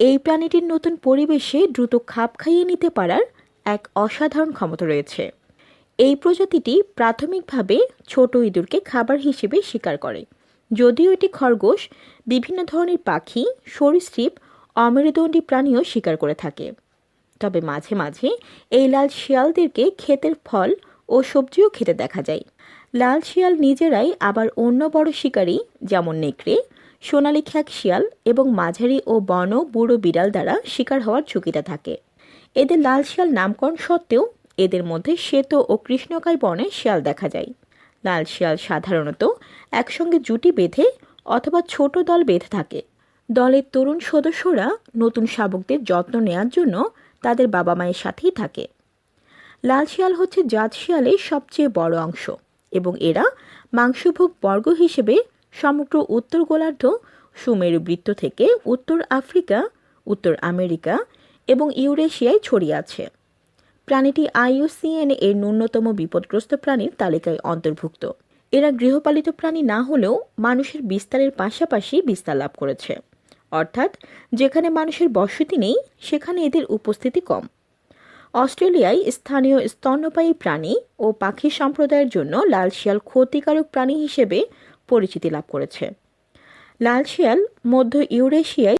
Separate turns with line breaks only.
এই প্রাণীটির নতুন পরিবেশে দ্রুত খাপ খাইয়ে নিতে পারার এক অসাধারণ ক্ষমতা রয়েছে। এই প্রজাতিটি প্রাথমিকভাবে ছোট ইঁদুরকে খাবার হিসেবে শিকার করে। যদিও এটি খরগোশ, বিভিন্ন ধরনের পাখি, সরীসৃপ, অমেরুদণ্ডী প্রাণীও শিকার করে থাকে। তবে মাঝে মাঝে এই লাল শিয়ালদেরকে ক্ষেতের ফল ও সবজিও খেতে দেখা যায়। লাল শিয়াল নিজেরাই আবার অন্য বড় শিকারী, যেমন নেকড়ে সোনালী খ্যাক শিয়াল এবং মাঝারি ও বন বুড়ো বিড়াল দ্বারা শিকার হওয়ার ঝুঁকিতে থাকে। এদের লাল শিয়াল নামকরণ সত্ত্বেও এদের মধ্যে শ্বেত ও কৃষ্ণকায় বর্ণের শিয়াল দেখা যায়। লাল শিয়াল সাধারণত একসঙ্গে জুটি বেঁধে অথবা ছোট দল বেঁধে থাকে। দলের তরুণ সদস্যরা নতুন শাবকদের যত্ন নেয়ার জন্য তাদের বাবা মায়ের সাথেই থাকে। লাল শিয়াল হচ্ছে জাত শিয়ালের সবচেয়ে বড় অংশ এবং এরা মাংসভোগ বর্গ হিসেবে সমগ্র উত্তর গোলার্ধ, সুমেরু বৃত্ত থেকে উত্তর আফ্রিকা, উত্তর আমেরিকা এবং ইউরেশিয়ায় ছড়িয়ে আছে। প্রাণীটি আইইউসিএন এর ন্যূনতম বিপদগ্রস্ত প্রাণীর তালিকায় অন্তর্ভুক্ত। এরা গৃহপালিত প্রাণী না হলেও মানুষের বিস্তারের পাশাপাশি বিস্তার লাভ করেছে। অর্থাৎ, যেখানে মানুষের বসতি নেই, সেখানে এদের উপস্থিতি কম। অস্ট্রেলিয়ায় স্থানীয় স্তন্যপায়ী প্রাণী ও পাখি সম্প্রদায়ের জন্য লাল শিয়াল ক্ষতিকারক প্রাণী হিসেবে পরিচিতি লাভ করেছে। লাল শিয়াল মধ্য ইউরেশিয়ায়